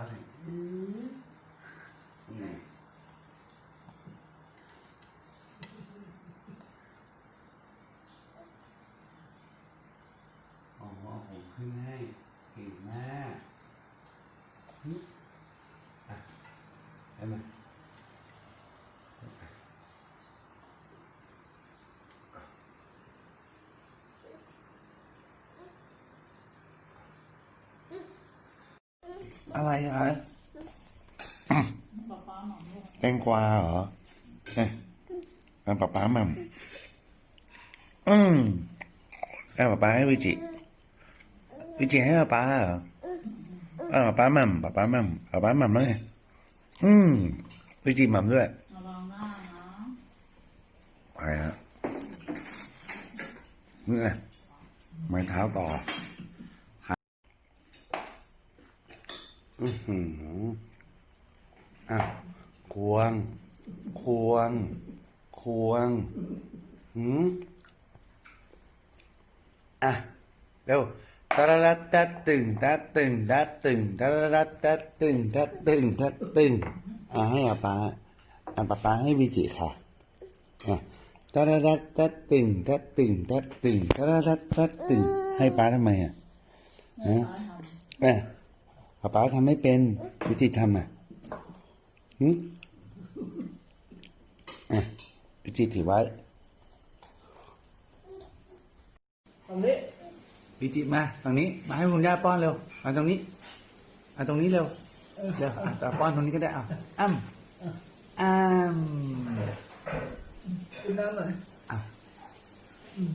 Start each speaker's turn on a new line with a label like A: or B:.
A: How's it? Mm. Mm. Oh, ผมขึ้นให้เก่แมากอะได้ไหม
B: อะไรอะแตงกวาเหรอเอ้ยเอาป๊าป๊ามัมอืมเอาป๊าป๊าให้วิจิวิจิให้ป๊าป๊าเหรอเอาป๊าป๊ามัมป๊าป๊ามัมป๊าป๊ามัมแล้วไงอืมวิจิมัมด้วยไปฮะนี่ไงไม้เท้าต่อ
A: อือหืออะควง ควง ควงหืมอะเร็วตะระรัดตัดตึงตัดตึงตัดตึงตะระรัดตัดตึงตัดตึงตัดตึงอะให้อาปาอะป้าป้าให้วิจิค่ะอะตะระรัดตัดตึงตัดตึงตัดตึงตะระรัดตัดตึงให้ป้าทำไมอะ
C: ให้
A: ฮะ
C: ป้าท
A: แม่ป้าป้าทำไม่เป็นวิธีทำอะหึอะวิธีถือไว้
D: ตรงนี้
A: วิจิมาตรงนี้ มาให้คุณย่าป้อนเร็วมาตรงนี้มาตรงนี้เร็วเร็วอะแต่ป้อนตรงนี้ก็ได้อะอ้ำอ้ำ
D: กินน้ำหน่อย
A: อะ
D: อืม